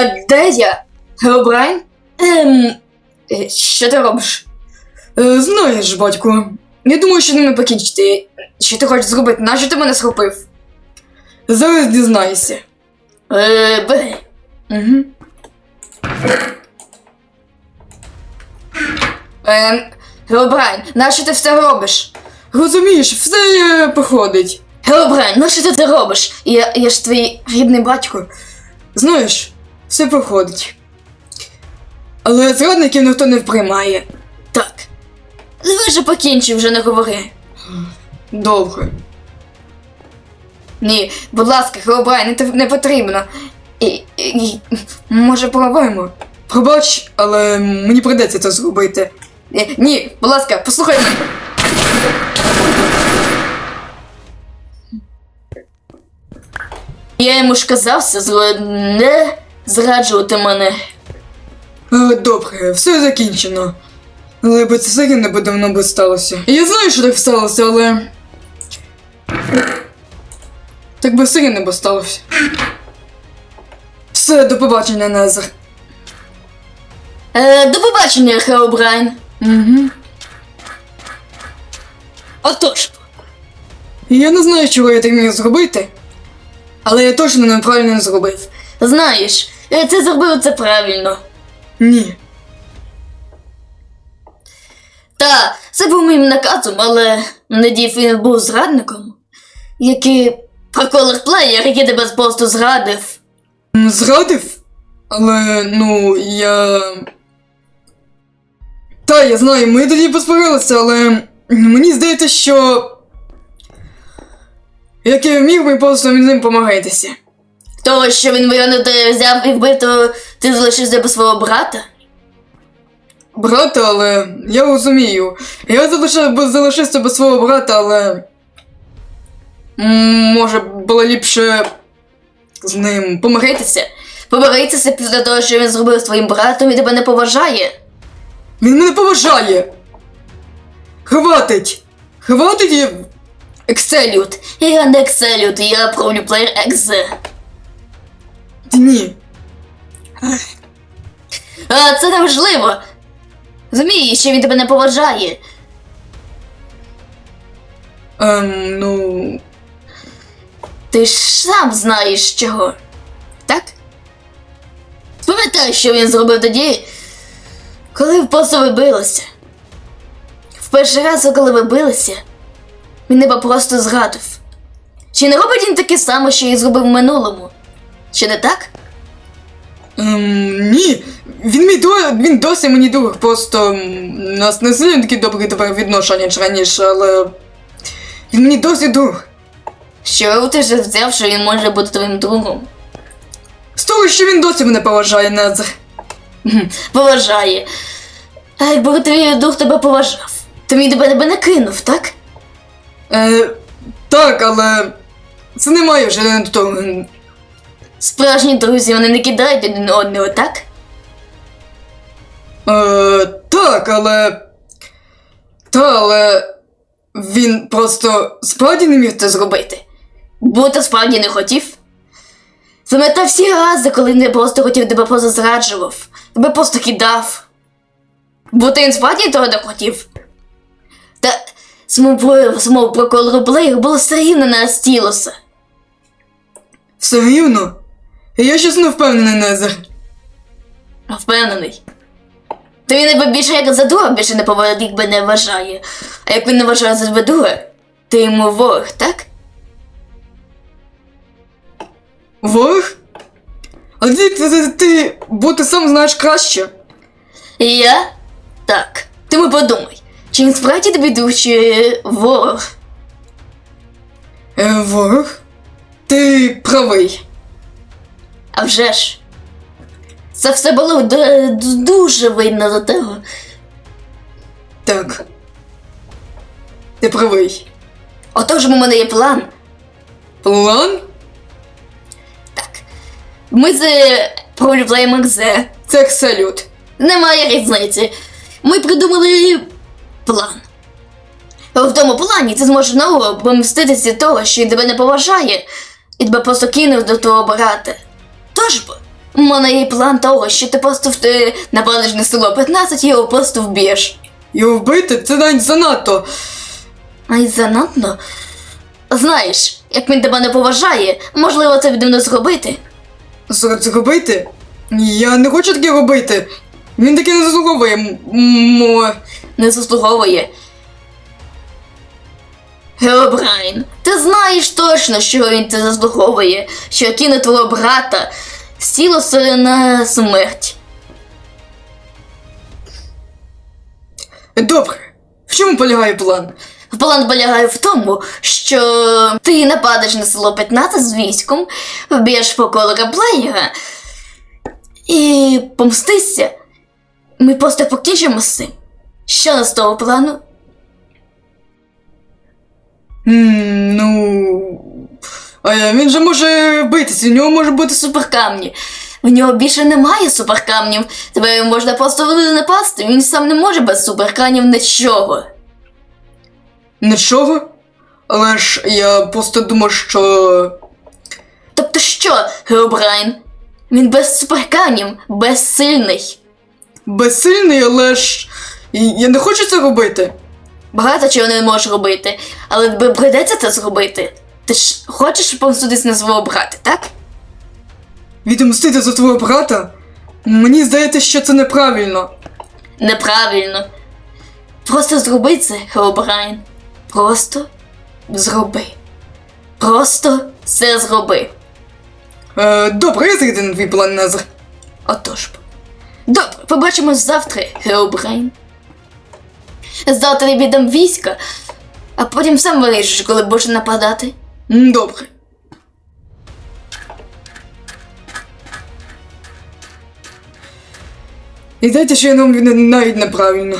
Е, де я? Геобрайн? Ем. е, Що ти робиш? Е, знаєш, батько, я думаю, що ними покінчити. Що ти хочеш зробити? Нащо ти мене схопив? Зараз дізнаєшся. Е, бей. Угу. Ем, Геобрайн, нащо ти все робиш? Розумієш, все е, походить. Геобрайн, нащо ти це робиш? Я, я ж твій рідний батько. Знаєш, все проходить. Але зрадників ніхто не приймає. Так. Ви же покінчи, вже не говори. Добре. Ні, будь ласка, Хеобрай, не, не потрібно. І, і, може, пробуємо? Пробач, але мені придеться це зробити. Ні, ні, будь ласка, послухай. мене. Я йому ж казався зро... не зраджувати мене. Е, Добре, все закінчено. Але би це все не давно би сталося. Я знаю, що так сталося, але. Так би все не би сталося. Все, до побачення, Незер. Е, до побачення, Хеобрайн. Угу. Отож. Я не знаю, чого я так міг зробити, але я точно неправильно не зробив. Знаєш, це зробив це правильно. Ні. Та, це був моїм наказом, але надів він був зрадником, який проколер плеєр, який тебе просто зрадив. Зрадив? Але ну я. Та, я знаю, ми тоді посварилися, але мені здається, що. Як я міг би просто з ним помагатися. Того, що він виявно те взяв і вбив, то ти залишився без свого брата? Брата, але я розумію. Я залишив, залишився без свого брата, але. м, Може, було ліпше з ним помиритися? Помиритися після того, що він зробив з твоїм братом і тебе не поважає. Він мене поважає. Хватить! Хватить і. Екселют. Я не Екселют, я промлюплеєр Екзе. Ні. А, це не важливо. Що він тебе не поважає. Ем, ну. Ти ж сам знаєш чого. Так? Пам'ятаєш, що він зробив тоді, коли просто ви билися. В перший раз, коли ви билися, він тебе просто зрадив. Чи не робить він таке саме, що і зробив в минулому? Чи не так? Ем, ні, він мій до... він досі мені друг, просто м, у нас не сильно такі добрі тепер відношення, ніж раніше, але він мені досі друг. Що ти ж взяв, що він може бути твоїм другом? З того, що він досі мене поважає, Назар. Поважає. А якби твій друг тебе поважав, то він тебе тебе не кинув, так? Е, так, але це не має вже до того. Справжні друзі, вони не кидають один одного, так? Е, так, але. Та, але. Він просто справді не міг це зробити. Бути справді не хотів. Заметав всі рази, коли не просто хотів тебе просто зраджував, тебе просто кидав. Бути він справді того не хотів. Та самому, самому проколору Блеєр було все рівно на Стілоса. Все рівно? Я щось не впевнений, Незер. Впевнений. То він тебе більше як за друга більше не поводить, якби не вважає. А як він не вважає за друга, ти йому ворог, так? Ворог? А ти, ти, ти, ти, бо ти сам знаєш краще. Я? Так. Ти ми подумай, чи він справді тобі друг, чи ворог? Е, ворог? Ти правий. А вже ж. Це все було дуже видно до того. Так. Ти правий. Отож у мене є план. План? Так. Ми з пролюбляємо Зе. Це салют. Немає різниці. Ми придумали план. В тому плані ти зможеш знову помститися того, що він тебе не поважає, і тебе просто кинув до того брата. Тож У мене є план того, що ти просто ти нападеш на село 15 і його просто вб'єш. Його вбити це навіть занадто. А й занадто. Знаєш, як він тебе не поважає, можливо, це відмінно зробити. Зробити? Я не хочу таке робити. Він таки не заслуговує. м- м- Не заслуговує. Геобрайн, ти знаєш точно, що він це заслуговує, що кине твого брата сілося на смерть. Добре. В чому полягає план? План полягає в тому, що ти нападеш на село 15 з військом, вб'єш по поколика плеєра і помстишся. Ми просто покінчимо з цим. Що з того плану? М, ну. А я- він же може битися, у нього може бути. Суперкамні. В нього більше немає суперкамнів. Тебе можна просто напасти. Він сам не може без суперкамнів нічого. Нічого. Але ж я просто думав, що. Тобто що, Геобрайн? Він без суперкамнів, безсильний. Безсильний, але ж. і- Я не хочу це робити. Багато чого не можеш робити, але прийдеться це зробити. Ти ж хочеш помститись на свого брата, так? Відомстити за твого брата? Мені здається, що це неправильно. Неправильно. Просто зроби це, Геобрайн. Просто зроби. Просто це зроби. Е, добре, я зайду на твій план Незер. Отож. Добре, побачимось завтра, Геобрайн. Завтра я війська, а потім сам вирішиш, коли будеш нападати. Добре. І дайте, що я навіть неправильно.